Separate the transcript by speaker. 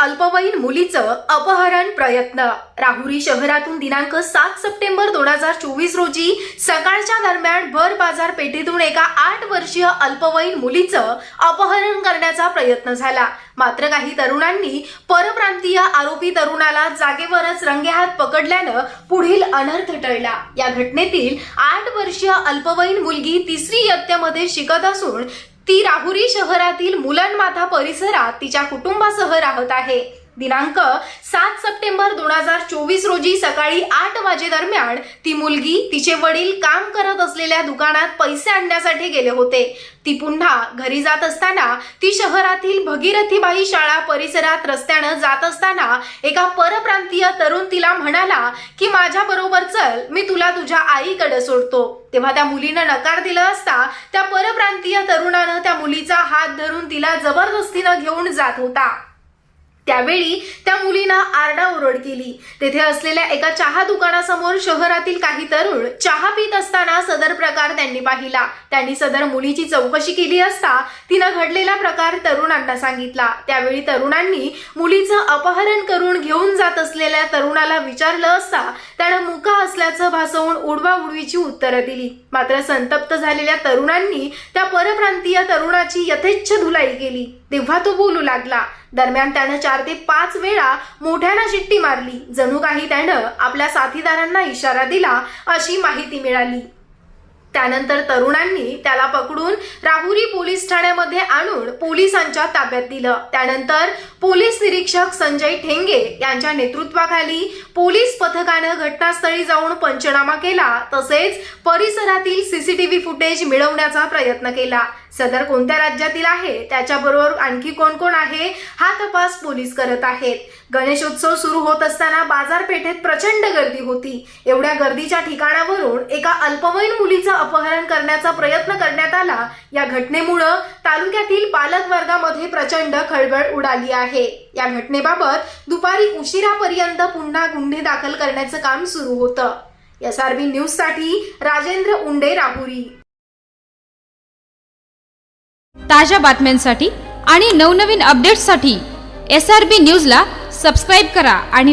Speaker 1: अल्पवयीन मुलीचं अपहरण प्रयत्न. राहुरी शहरातून दिनांक सात सप्टेंबर दोन हजार चोवीस रोजी सकाळच्या दरम्यान भर बाजारपेठेतून एका आठ वर्षीय अल्पवयीन मुलीचं अपहरण करण्याचा प्रयत्न झाला. मात्र काही तरुणांनी परप्रांतीय आरोपी तरुणाला जागेवरच रंगेहात पकडल्यानं पुढील अनर्थ टळला. या घटनेतील आठ वर्षीय अल्पवयीन मुलगी तिसरी इयत्तेमध्ये शिकत असून ती राहुरी शहरातील मुलनमाथा परिसरात तिच्या कुटुंबासह राहत आहे. दिनांक सात सप्टेंबर दोन हजार चोवीस रोजी सकाळी आठ वाजेदरम्यान ती मुलगी तिचे वडील काम करत असलेल्या दुकानात पैसे आणण्यासाठी गेले होते. ती पुन्हा घरी जात असताना ती शहरातील भगीरथीबाई शाळा परिसरात रस्त्यानं जात असताना एका परप्रांतीय तरुण तिला म्हणाला की माझ्या बरोबर चल मी तुला तुझ्या आईकडे सोडतो. तेव्हा त्या मुलीनं नकार दिला असता त्या परप्रांतीय तरुणानं त्या मुलीचा हात धरून तिला जबरदस्तीनं घेऊन जात होता. त्यावेळी त्या मुलीनं आरडाओरड केली. तेथे असलेल्या एका चहा दुकानासमोर शहरातील काही तरुण चहा पित असताना सदर प्रकार त्यांनी पाहिला. त्यांनी सदर मुलीची चौकशी केली असता तिनं घडलेला प्रकार तरुणांना सांगितला. त्यावेळी तरुणांनी मुलीचं अपहरण करून घेऊन जात असलेल्या तरुणाला विचारलं असता त्यानं असल्याचं भासवून उडवा उडवीची उत्तरं दिली. मात्र संतप्त झालेल्या तरुणांनी त्या परप्रांतीय तरुणाची यथेच्छ धुलाई केली. तेव्हा तो बोलू लागला. दरम्यान त्यानं चार ते पाच वेळा मोठ्यानं शिट्टी मारली. जणू काही त्यानं आपल्या साथीदारांना इशारा दिला अशी माहिती मिळाली. त्यानंतर तरुणांनी त्याला पकडून राहुरी पोलीस ठाण्यामध्ये आणून पोलिसांच्या ताब्यात दिलं. त्यानंतर पोलीस निरीक्षक संजय ठेंगे यांच्या नेतृत्वाखाली पोलीस पथकानं घटनास्थळी जाऊन पंचनामा केला. तसेच परिसरातील सीसीटीव्ही फुटेज मिळवण्याचा प्रयत्न केला. सदर कोणत्या राज्यातील आहे? त्याच्याबरोबर आणखी कोण कोण आहे? हा तपास पोलीस करत आहेत. गणेशोत्सव सुरू होत असताना बाजारपेठेत प्रचंड गर्दी होती. एवढ्या गर्दीच्या ठिकाणावरून एका अल्पवयीन मुलीचं अपहरण करण्याचा प्रयत्न करण्यात आला या घटनेमुळं तालुक्यातील पालक वर्गामध्ये प्रचंड खळबळ उडाली आहे. या घटनेबाबत दुपारी उशिरापर्यंत पुन्हा गुन्हे दाखल करण्याचं काम सुरू होतं. एस आर बी न्यूजसाठी राजेंद्र उंडे राहुरी.
Speaker 2: ताज्या बातम्यांसाठी आणि नवनवीन अपडेट्ससाठी एस आर बी न्यूजला सबस्क्राईब करा आणि